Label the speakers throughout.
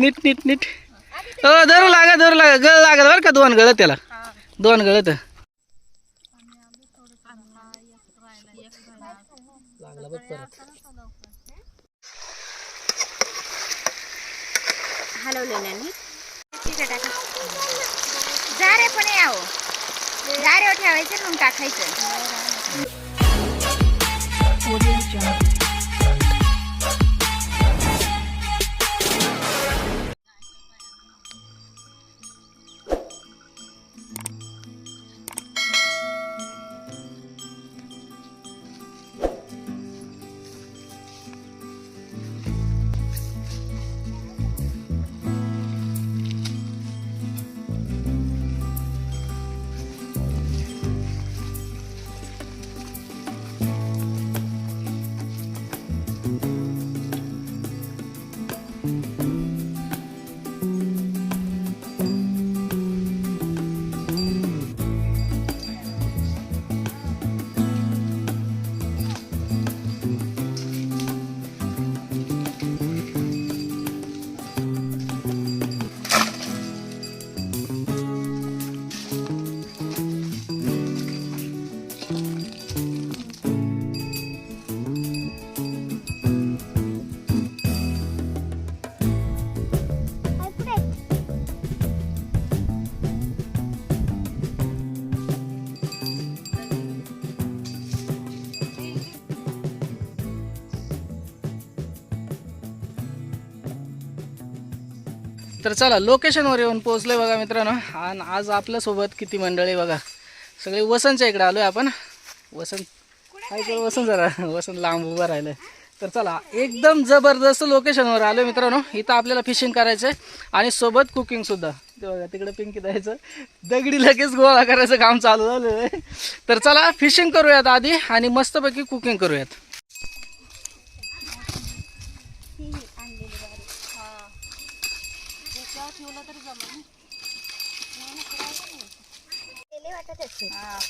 Speaker 1: नीट नीट नीट. हो धरू लागा धरू लागा. गळ लागल बरं का दोन गळत त्याला. दोन गळत. लागला बघ परत
Speaker 2: पण ठीक हो जा जारे पण यावं ठेवायचं मग टाकायचं?
Speaker 1: तर चला लोकेशनवर येऊन पोहोचलो बघा मित्रांनो. आणि आज आपल्यासोबत किती मंडळी बघा. सगळे वसंतच्या इकडे आलोय आपण. वसंत काय करू वसंत जरा? वसंत लांब उभं राहिलं तर चला एकदम जबरदस्त लोकेशनवर आलोय मित्रांनो. इथं आपल्याला फिशिंग करायचं आहे आणि सोबत कुकिंग सुद्धा. ते बघा तिकडे पिंकी द्यायचं दगडी लगेच गोळा करायचं काम चालू झालं आहे. तर चला फिशिंग करूयात आधी आणि मस्तपैकी कुकिंग करूयात.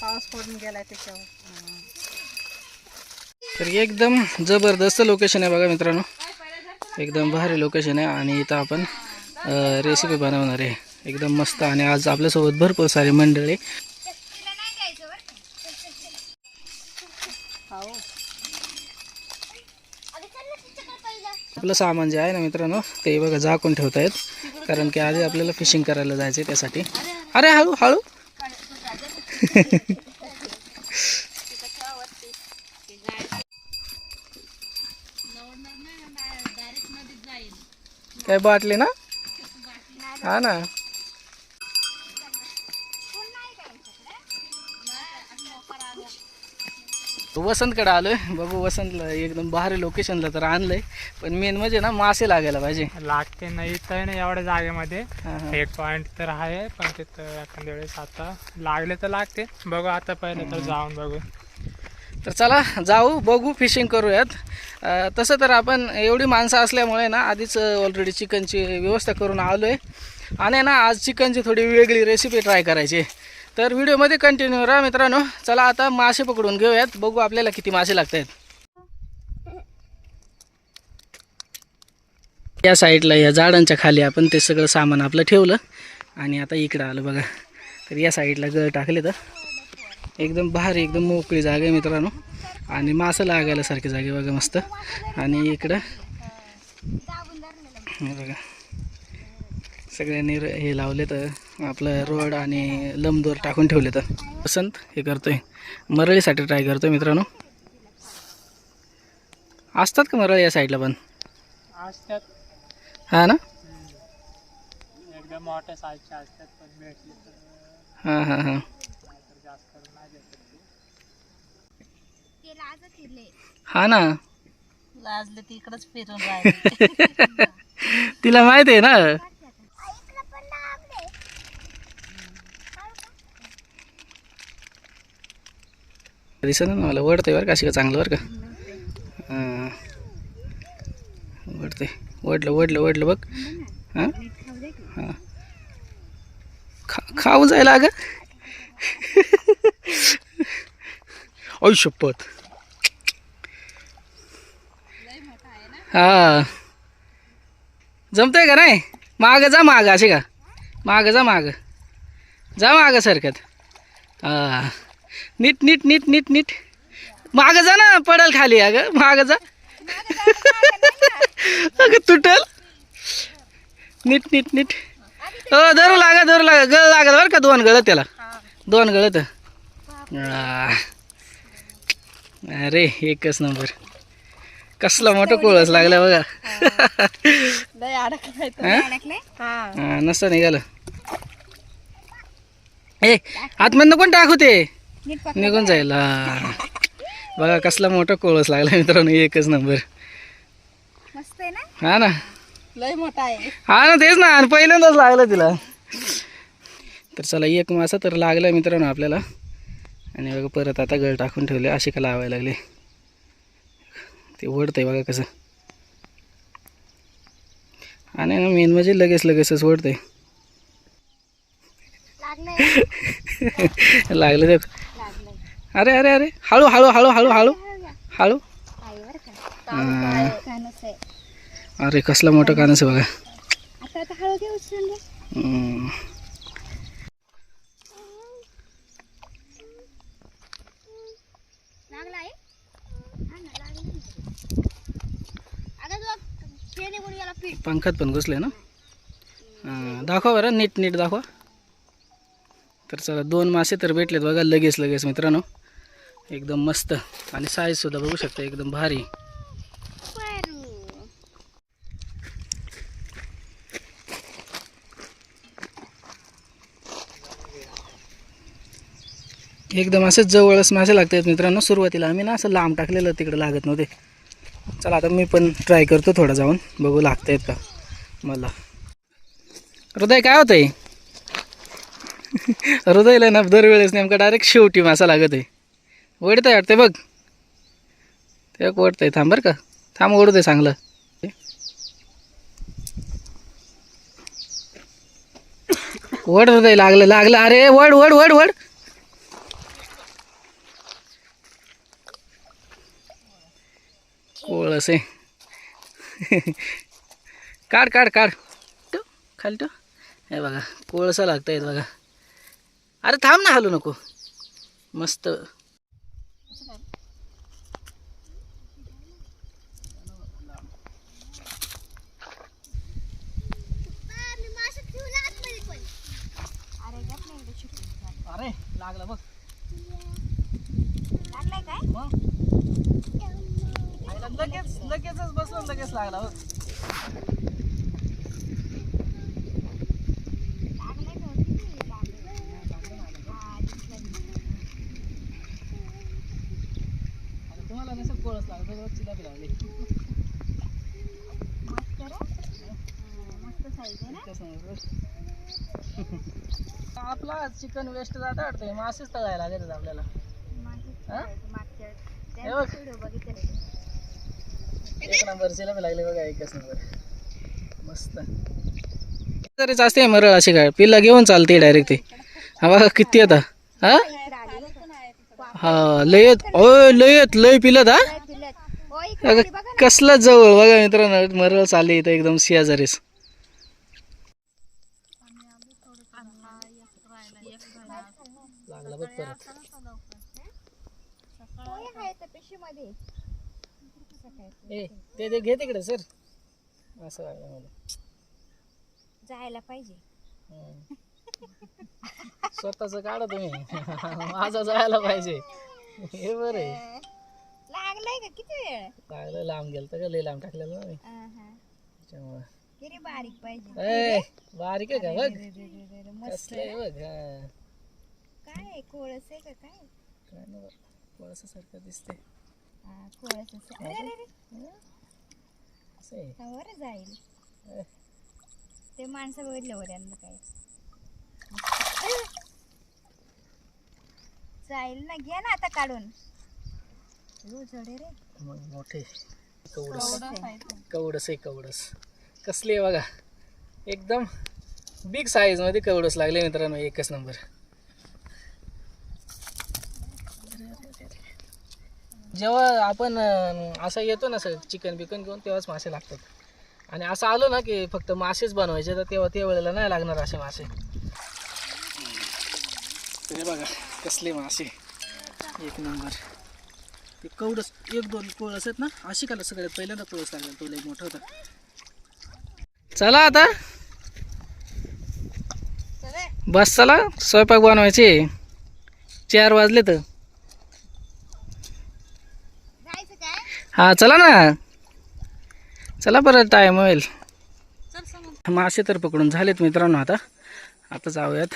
Speaker 2: पाऊस पडून गेलाय त्याच्यावर.
Speaker 1: तर एकदम जबरदस्त लोकेशन आहे बघा मित्रांनो. एकदम भारी लोकेशन आहे आणि इथं आपण रेसिपी बनवणार आहे. एकदम मस्त आणि आज आपल्यासोबत भरपूर सारी मंडळी. आपलं सामान जे आहे ना मित्रांनो ते बघा झाकून ठेवतायत. कारण की आधी आपल्याला फिशिंग करायला जायचं आहे त्यासाठी. अरे हळू हळू. काय बाटली ना? हा ना. वसंतकडे आलोय. बघू वसंतला एकदम भारी लोकेशनला तर आणलंय. पण मेन म्हणजे ना मासे लागायला पाहिजे.
Speaker 3: लागते नाही तर नाही एवढ्या जागेमध्ये. एक पॉइंट तर आहे पण तिथं एखाद्या वेळेस आता लागले तर लागते. बघू आता पहिले तर जाऊन बघू.
Speaker 1: तर चला जाऊ बघू फिशिंग करूयात. तसं तर आपण एवढी माणसं असल्यामुळे ना आधीच ऑलरेडी चिकनची व्यवस्था करून आलो आहे आणि ना आज चिकनची थोडी वेगळी रेसिपी ट्राय करायची. आहे. तर व्हिडिओमध्ये कंटिन्यू राहा मित्रांनो. चला आता मासे पकडून घेऊयात. बघू आपल्याला किती मासे लागत आहेत या साईडला या झाडांच्या खाली आपण ते सगळं सामान आपलं ठेवलं. आणि आता इकडं आलं बघा. तर या साईडला गळ टाकले तर एकदम भारी एकदम मोकळी जागा आहे मित्रांनो. आणि मासं लागायला सारखी जागे बघा मस्त. आणि इकडं बघा. सगळ्यांनी र- हे लावले तर आपलं रोड आणि लंबदोर टाकून ठेवले तर वसंत हे करतोय. मरळीसाठी ट्राय करतोय मित्रांनो. असतात का मरळी या साईडला पण?
Speaker 3: असतात.
Speaker 1: हा ना?
Speaker 3: एकदम मोठ्या साईजच्या असतात पण भेटली तर.
Speaker 1: हां हां हां. हा ना?
Speaker 2: लाजले तिकडच फिरून
Speaker 1: तिला माहीत आहे ना? दिसत ना मला. वडतंय बरं का अशी का चांगलं बरं का? वडते वडलं वडलं वडलं बघ. हां? हां. खा खाऊ जायला अगं. ऐ शपथ. हा. जमतंय का नाही? माग जा माग असे का? माग जा माग. जा माग सरकत हा. नीट नीट नीट नीट नीट. माग जा ना पडल खाली अगं. माग जा. अगं तुटल. नीट नीट नीट. हो धरू लागा धरू लागा. गळ लागल बरं का दोन गळत त्याला? दोन गळत. अरे एकच नंबर. कसला मोठा कोळस लागला बघा. नसतं निघालं. ए आतमधनं कोण टाकू ते. निघून जाईल. हा. बघा कसला मोठा कोळस लागला मित्रांनो एकच नंबर.
Speaker 2: मस्त आहे ना?
Speaker 1: हा ना.
Speaker 2: लय मोठा आहे.
Speaker 1: हा ना तेच ना आणि पहिल्यांदाच लागलं तिला. तर चला एक मासा तर लागला मित्रांनो आपल्याला. आणि बघा परत आता गळ टाकून ठेवले असे का लावायला लागले. ते ओढतंय बघा कसं. आणि ना मेन म्हणजे लगेच लगेचच ओढतंय. लागलं अरे अरे अरे. हळू हळू हळू हळू हळू. हळू. अरे कसलं मोठा कानस आहे बघा. पंखात पण घुसले ना? दाखवा बरं नीट नीट दाखवा. तर चला दोन मासे तर भेटलेत बघा लगेच लगेच मित्रांनो. एकदम मस्त. आणि साईजसुद्धा बघू शकता एकदम भारी. एकदम असंच जवळच मासे लागतात मित्रांनो. सुरुवातीला आम्ही ना असं लांब टाकलेलं तिकडे लागत नव्हते. चला आता मी पण ट्राय करतो थोडा जाऊन. बघू लागतायत का? मला. हृदय काय होतंय? हृदयला ना दरवेळेस नेमका डायरेक्ट शेवटी मासा लागत आहे. ओढतंय वाटतंय बघ. ते ओढतंय थांब बरं का. थांब ओढू दे चांगलं. वड आहे लागलं लागलं. अरे वड वड वड वड. ओळ आहे. काढ काढ काढ. तो खाली तो हे बघा कोळसा लागता येत बघा. अरे थांब ना हलू नको. मस्त. लागला बघ.
Speaker 2: लागलाय काय?
Speaker 1: मग? लगेच लगेचच बसलं लगेच लागला बघ. तुम्हाला नसेल कोळस लागलं? तर चिलापी लागली.
Speaker 2: मस्त रे. मस्त साईज आहे ना?
Speaker 1: कसं? आपला चिकन वेस्ट जातं वाटतं मासेच तळायला आहेत आपल्याला. हा? हे बघ. एक नंबर जिलापी लागले बघा एकच नंबर. मस्त. तरीच असते मरळ अशी काय पिल्ला घेऊन चालते डायरेक्ट ते. हा बघा किती आता. हा? हा लयत ओय लयत लय पिलत हा? अगं कसलं जवळ बघा मित्रांनो मरळ चालली इथं एकदम शेजारीच लागला बघ परत ए ते ते घे तिकडे सर. असं लागलं मला.
Speaker 2: जायला पाहिजे.
Speaker 1: हम्म. स्वतःच काढा तुम्ही. माझा जायला पाहिजे. हे बरं आहे.
Speaker 2: लागलंय का? किती वेळ?
Speaker 1: लागलं लांब गेलं तर का? लय लांब टाकलेलं ना मी.
Speaker 2: आहा.
Speaker 1: त्याच्यामुळं.
Speaker 2: किती बारीक पाहिजे.
Speaker 1: ए बारीक आहे का? बघ. कसलं आहे. बघ हा.
Speaker 2: काय कोळस आहे का काय?
Speaker 1: काय ना कोळसासारखं दिसते
Speaker 2: हा, कोळस आहे. अरे, अरे, अरे.
Speaker 1: असं आहे.
Speaker 2: बरं जाईल. ते माणसं बघितल्यावर यांना काय. जाईल ना घे ना आता काढून. हो, जडे रे.
Speaker 1: मग मोठे. कवडस.
Speaker 2: कवडस आहे.
Speaker 1: कवडस आहे कवडस. कसली आहे बघा. एकदम बिग साईजमध्ये कवडस लागले मित्रांनो एकच नंबर जेव्हा आपण अं, असं येतो ना सर चिकन बिकन घेऊन तेव्हाच मासे लागतात. आणि असं आलो ना की फक्त मासेच बनवायचे तर तेव्हा त्या वेळेला नाही लागणार असे मासे. बघा कसले मासे. एक नंबर. ते कवडस एक दोन कोळस आहेत ना अशी काला सगळ्यात पहिल्यांदा कोळस लागला तो लई मोठा होता. चला आता. बस चला. स्वयंपाक बनवायचे. चार वाजले तर
Speaker 2: जायचं काय
Speaker 1: हा चला ना. चला बरं टाईम होईल. मासे तर पकडून झालेत मित्रांनो आता. आता जाऊयात.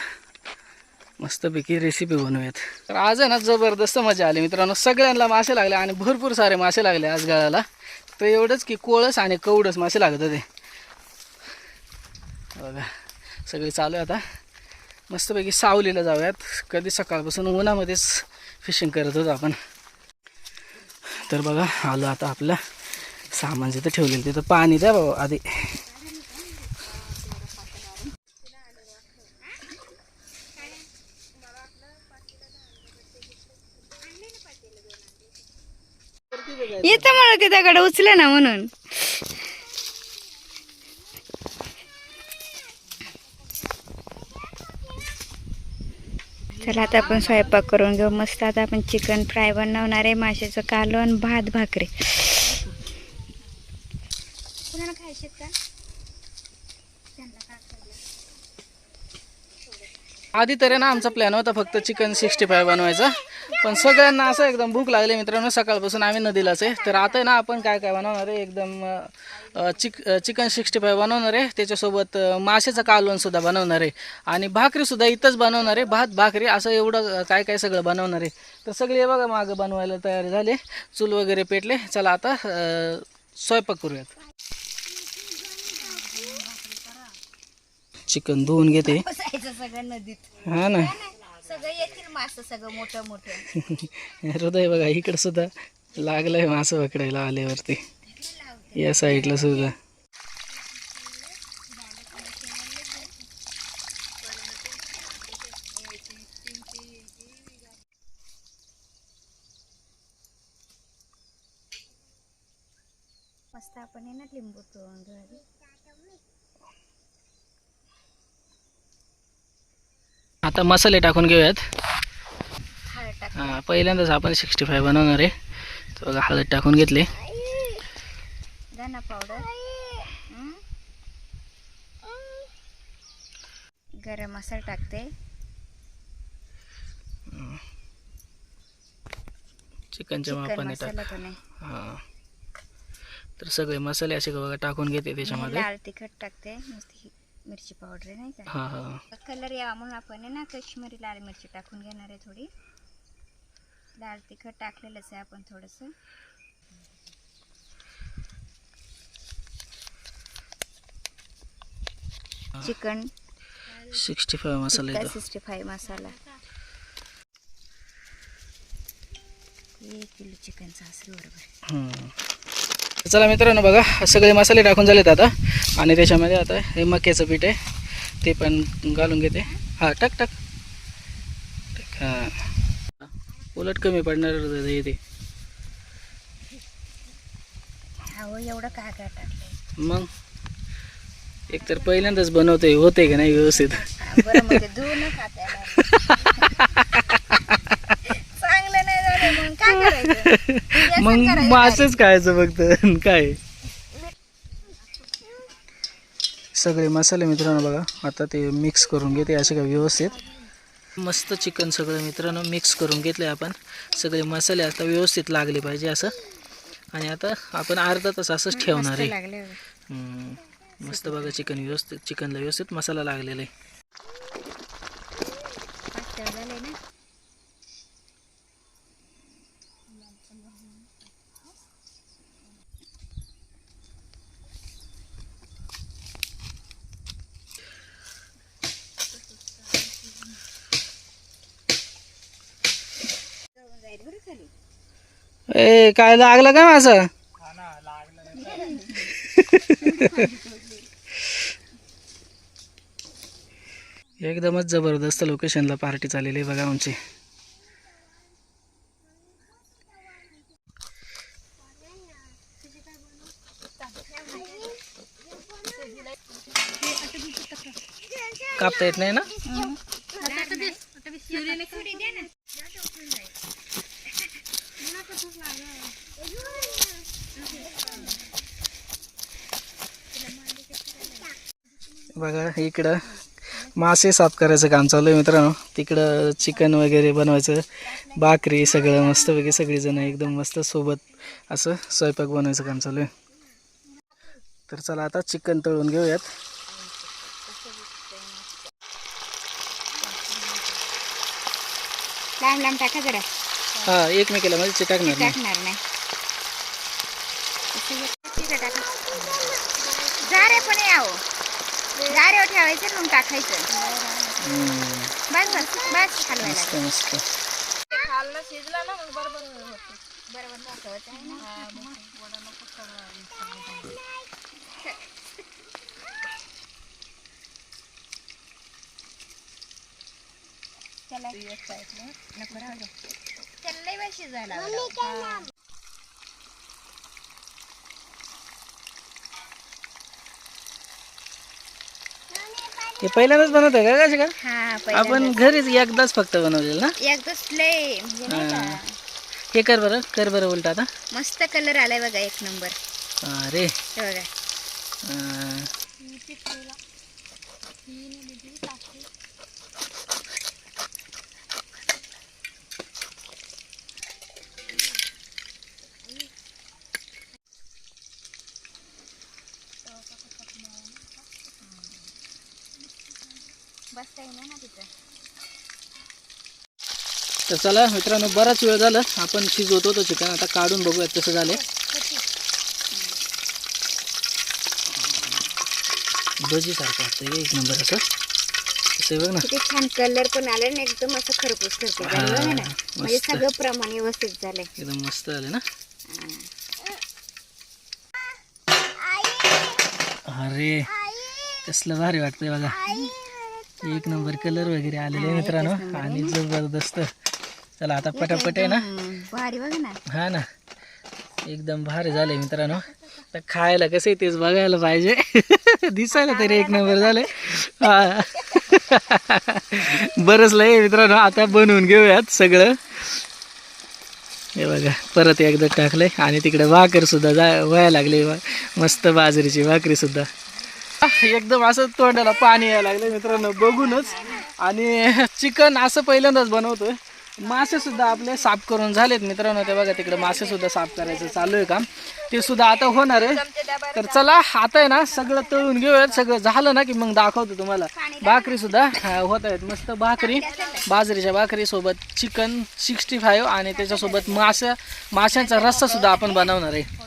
Speaker 1: मस्तपैकी रेसिपी बनवूयात. तर आज आहे ना जबरदस्त मजा आली मित्रांनो. सगळ्यांना मासे लागले आणि भरपूर सारे मासे लागले आज गळाला तर एवढंच की कोळस आणि कवडस मासे लागत होते बघा सगळे चालू आहे आता. मस्तपैकी सावलीला जाऊयात. कधी सकाळपासून उन्हामध्येच फिशिंग करत होतो आपण. तर बघा आलो आता आपलं सामान जिथं ठेवलेलं तिथं पाणी द्या बाबा आधी.
Speaker 2: येतं मला ते दगड उचले ना म्हणून. चला आता आपण स्वयंपाक करून घेऊ. मस्त आता आपण चिकन फ्राय बनवणार आहे माशाचं कालवण भात भाकरी. खायचे का?
Speaker 1: आधी तरी ना आमचा प्लॅन होता फक्त चिकन सिक्स्टी फाय बनवायचा. पण सगळ्यांना असं एकदम भूक लागली मित्रांनो सकाळपासून आम्ही नदीलाच आहे. तर आता ना आपण काय काय बनवणार आहे? एकदम चिक चिकन सिक्स्टी फाय बनवणार आहे. त्याच्यासोबत माशाचं कालवणसुद्धा बनवणार आहे. आणि भाकरीसुद्धा इथंच बनवणार आहे. भात भाकरी असं एवढं काय काय सगळं बनवणार आहे. तर सगळे हे बघा मागं बनवायला तयार झाले. चूल वगैरे पेटले. चला आता स्वयंपाक करूयात. चिकन धुवून घेते. हा ना.
Speaker 2: मोठं.
Speaker 1: हृदय बघा इकडं सुद्धा लागलंय मासं पकडायला आल्यावरती. या साईडला सुद्धा.
Speaker 2: मस्त आपण आहे ना लिंबू पिळून
Speaker 1: आता मसाले टाकून घेऊयात. हा पहिल्यांदाच आपण सिक्स्टी फाय बनवणार आहे. तर बघा हळद टाकून घेतले.
Speaker 2: धना पावडर गरम मसाला टाकते.
Speaker 1: चिकनच्या
Speaker 2: चिकन
Speaker 1: मापाने टाक. हा. तर सगळे मसाले असे बघा टाकून घेते त्याच्यामध्ये.
Speaker 2: लाल तिखट टाकते. मिरची पावडर नाही का? कलर यावा म्हणून आपण ना काश्मीरी लाल मिरची टाकून घेणार आहे थोडी. लाल तिखट टाकलेलंच आहे आपण थोडंसं. चिकन.
Speaker 1: सिक्स्टी फाय मसाला येतो
Speaker 2: सिक्स्टी फाय मसाला. एक किलो चिकनचा असेल बरोबर.
Speaker 1: हम्म. चला मित्रांनो बघा सगळे मसाले टाकून झालेत आता. आणि त्याच्यामध्ये आता हे मक्याचं पीठ आहे ते पण घालून घेते. हा टाक टाक. टाक, हा. उलट कमी पडणार ते
Speaker 2: हो एवढं काय काय टाकलंय?
Speaker 1: मग? एक तर पहिल्यांदाच बनवते होते का नाही व्यवस्थित?
Speaker 2: बरं मग ते धुवू नका त्याला चांगलं नाही झालं मग काय करायचं? व्यसन
Speaker 1: मग
Speaker 2: करायचं
Speaker 1: मासच खायचं फक्त काय? सगळे मसाले मित्रांनो बघा आता ते मिक्स करून घेते असे काय व्यवस्थित. मस्त चिकन सगळं मित्रांनो मिक्स करून घेतले आपण. सगळे मसाले आता व्यवस्थित लागले पाहिजे असं. आणि आता आपण अर्धा तास असंच ठेवणार
Speaker 2: मस्त
Speaker 1: आहे.
Speaker 2: लागले बघ.
Speaker 1: हम्म. मस्त बघा चिकन व्यवस्थित चिकनला व्यवस्थित मसाला लागलेला आहे. ए काय लागलं का माझं? एकदमच जबरदस्त लोकेशनला पार्टी चाललेली आहे बघा आमची. कापता येत नाही ना? बघा इकडं मासे साफ करायचं काम चालू आहे मित्रांनो. तिकडं चिकन वगैरे बनवायचं भाकरी सगळं मस्तपैकी सगळीजण एकदम मस्त सोबत असं स्वयंपाक बनवायचं काम चालू आहे. तर चला आता चिकन तळून घेऊयात.
Speaker 2: लांब लांब टाका जरा.
Speaker 1: हा एकमेकाला नाही.
Speaker 2: टाकणार नाही. पण यावं जारेवर ठेवायचं मग टाकायचं. बस बस बस हलवायला
Speaker 1: मस्त मस्त.
Speaker 2: त्याला नको राहू दे. त्याला लई वेळ शिजायला
Speaker 1: हे पहिल्यांदाच बनवत आहे का कशी का
Speaker 2: हा
Speaker 1: आपण. घरीच एकदाच फक्त बनवलेलं ना?
Speaker 2: एकदाच लय म्हणजे नाही का?
Speaker 1: हा. हे कर बरं कर बरं उलट आता.
Speaker 2: मस्त कलर आलाय बघा एक नंबर
Speaker 1: अरे.
Speaker 2: हे बघा.
Speaker 1: अं,
Speaker 2: ना तिथं.
Speaker 1: तर चला मित्रांनो बराच वेळ झालं. आपण शिजवत होतो चिकन. आता काढून बघूयात कसं झाले भजी सारखं वाटतं एक नंबर असं. तसं बघ ना.
Speaker 2: किती छान कलर पण आले ना एकदम असं खरपूस खरपूस झालं बघा ना? म्हणजे. सगळं प्रमाण व्यवस्थित झालंय.
Speaker 1: एकदम मस्त झाले ना. अरे कसलं भारी वाटतंय बघा. एक नंबर कलर वगैरे आलेले मित्रांनो. आणि जबरदस्त. चला आता पटापट आहे ना?
Speaker 2: हम्म, भारी बघा ना.
Speaker 1: हा ना. एकदम भारी झाले मित्रांनो. तर खायला कसं आहे तेच बघायला पाहिजे. दिसायला तरी एक नंबर झाले हा. बरंच लय मित्रांनो. आता बनवून घेऊयात सगळं. हे बघा परत एकदा टाकलंय. आणि तिकडे भाकर सुद्धा जा व्हायला लागले. मस्त बाजरीची भाकरी सुद्धा एकदम असं तोंडाला पाणी यायला लागलं मित्रांनो बघूनच. आणि चिकन असं पहिल्यांदाच बनवतोय. मासे सुद्धा आपले साफ करून झालेत मित्रांनो ते बघा तिकडे मासे सुद्धा साफ करायचं चालू आहे काम. ते सुद्धा आता होणार आहे. तर चला आता आहे ना सगळं तळून घेऊयात. सगळं झालं ना की मग दाखवतो तुम्हाला. भाकरी सुद्धा होत आहेत मस्त भाकरी. बाजरीच्या भाकरी सोबत चिकन सिक्स्टी फाईव्ह आणि त्याच्यासोबत मासे माशांचा रस्सा सुद्धा आपण बनवणार आहे.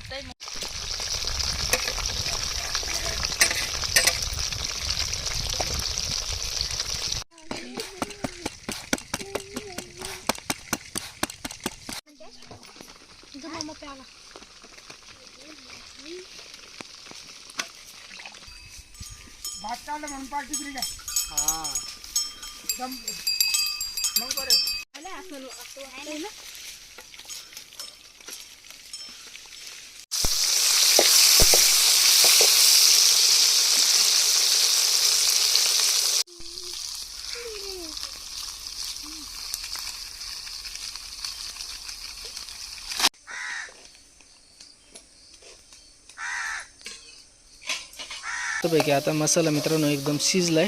Speaker 1: पैकी आता मसाला मित्रांनो एकदम शिजलाय.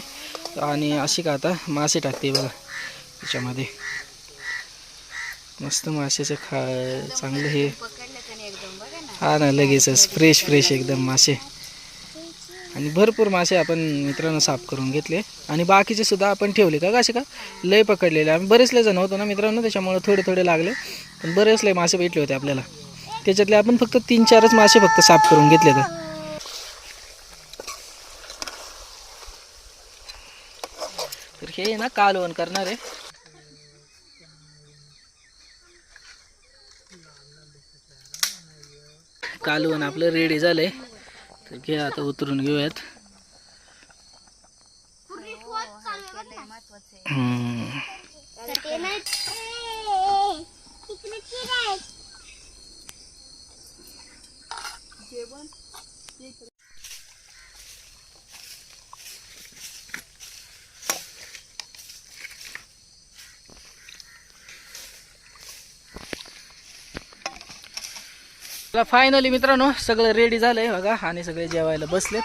Speaker 1: आणि अशी का आता मासे टाकते बघा. त्याच्यामध्ये मस्त माशाचं खा चांगलं हे. हा ना लगेचच. फ्रेश फ्रेश एकदम मासे. आणि भरपूर मासे आपण मित्रांनो साफ करून घेतले. आणि बाकीचे सुद्धा आपण ठेवले का? कसे का? लय पकडलेले. आम्ही बरेच लय जण होतो ना मित्रांनो त्याच्यामुळे थोडे थोडे लागले. पण बरेच लय मासे भेटले होते आपल्याला. त्याच्यातले आपण फक्त तीन चारच मासे फक्त साफ करून घेतले तर. तर हे ना कालवण करणार आहे. कालवण आपलं रेडी झालंय. तर घे आता उतरून घेऊयात. हम्म. चला फायनली मित्रांनो सगळं रेडी झालंय बघा आणि सगळे जेवायला बसलेत.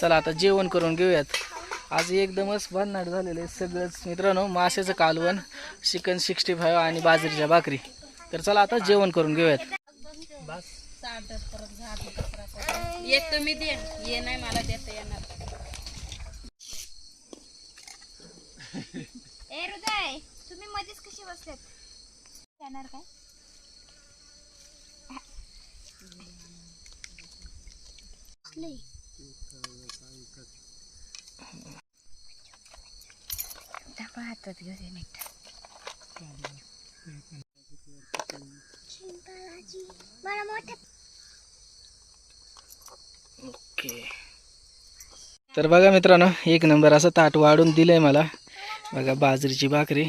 Speaker 1: चला आता जेवण करून घेऊयात. आज एकदमच भन्नाट झालेलं आहे सगळंच. मित्रांनो माशाचं कालवण चिकन सिक्स्टी फाईव्ह आणि बाजरीच्या भाकरी. तर चला आता जेवण करून घेऊयात.
Speaker 3: बस.
Speaker 2: येत तुम्ही दे. ये नाही मला देता येणार. ए हृदय तुम्ही मध्येच कसे बसलेत? येणार काय? दाखवा हातात घेऊ मला मोठ्या
Speaker 1: ओके. तर बघा मित्रांनो एक नंबर असं ताट वाढून दिलंय मला. बघा बाजरीची भाकरी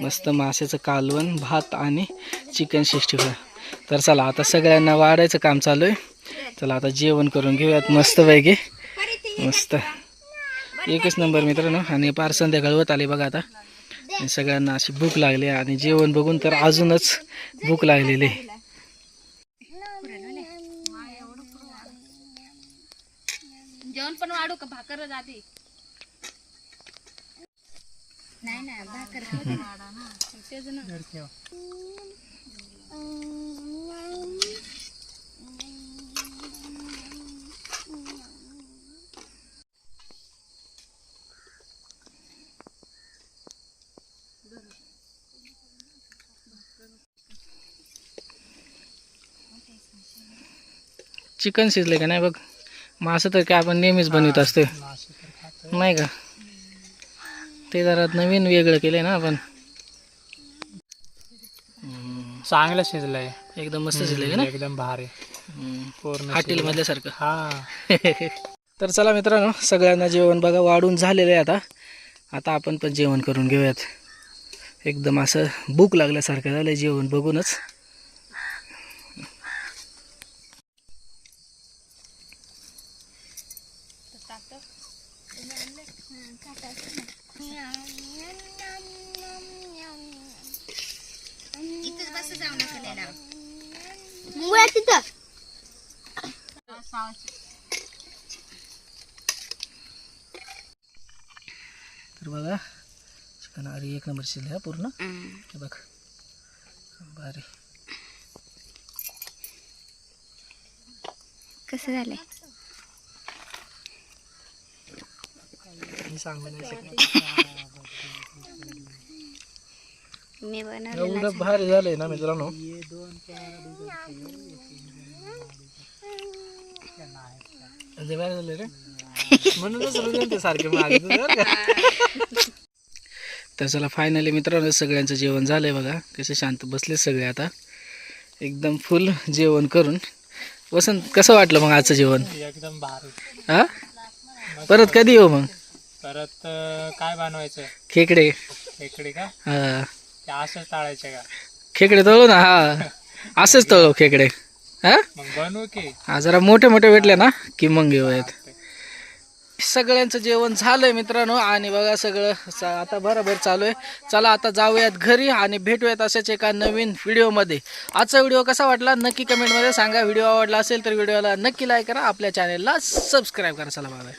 Speaker 1: मस्त माशाचं कालवण भात आणि चिकन सिक्स्टी फाय तर चला आता सगळ्यांना वाढायचं काम चालू आहे. चला आता जेवण करून घेऊयात. मस्त पैकी. मस्त. एकच नंबर मित्रांनो. आणि पार संध्याकाळ होत आली बघा आता. आणि सगळ्यांना अशी भूक लागली आणि जेवण बघून तर अजूनच भूक लागलेली. आहे.
Speaker 2: जेवण पण वाढू का? भाकर आधी नाही ना भाकर तेच ना.
Speaker 1: चिकन शिजले का नाही बघ. मासं तर काय आपण नेहमीच बनवत असतो नाही का? ते जरा नवीन वेगळं केलंय ना आपण.
Speaker 3: चांगलं शिजलंय.
Speaker 1: एकदम मस्त शिजले का ना
Speaker 3: एकदम भारी. पूर्ण
Speaker 1: हॉटेल मधल्यासारखं.
Speaker 3: हा.
Speaker 1: तर चला मित्रांनो सगळ्यांना जेवण बघा वाढून झालेलं आहे आता. आता आपण पण जेवण करून घेऊयात. एकदम असं भूक लागल्यासारखं झालं जेवण बघूनच
Speaker 2: इथंच बस जाऊ नका लिहायला.
Speaker 4: मुळात तिथं
Speaker 1: तर बघा चिकन अरे एक नंबर शिजले हा पूर्ण हे बघ भारी
Speaker 2: कसं झालंय
Speaker 1: मी सांगू नाही शकत
Speaker 2: मी बनवलं
Speaker 1: भारी झालंय ना मित्रांनो. भारी झालंय रे. म्हणूनच ते सारखे? तर चला फायनली मित्रांनो सगळ्यांचं जेवण झालंय बघा. कसे शांत बसले सगळे आता. एकदम फुल जेवण करून. वसंत कसं वाटलं मग आजचं जेवण?
Speaker 3: एकदम भारी.
Speaker 1: हा? परत कधी येऊ मग?
Speaker 3: परत काय बनवायचं?
Speaker 1: खेकडे.
Speaker 3: खेकडे का?
Speaker 1: हा.
Speaker 3: असंच टाळायचे का?
Speaker 1: खेकडे तळू ना हा. असंच तळू खेकडे. हा?
Speaker 3: मग बनवू की?
Speaker 1: हा जरा मोठे मोठे भेटले ना की मग घेऊयात सगळ्यांचं जेवण झालंय मित्रांनो आणि बघा सगळं स- आता बरोबर चालू आहे. चला आता जाऊयात घरी आणि भेटूयात अशाच एका नवीन व्हिडिओमध्ये. आजचा व्हिडिओ कसा वाटला नक्की कमेंटमध्ये सांगा. व्हिडिओ आवडला असेल तर व्हिडिओला नक्की लाईक करा. आपल्या चॅनेलला सबस्क्राईब करा. चला बाय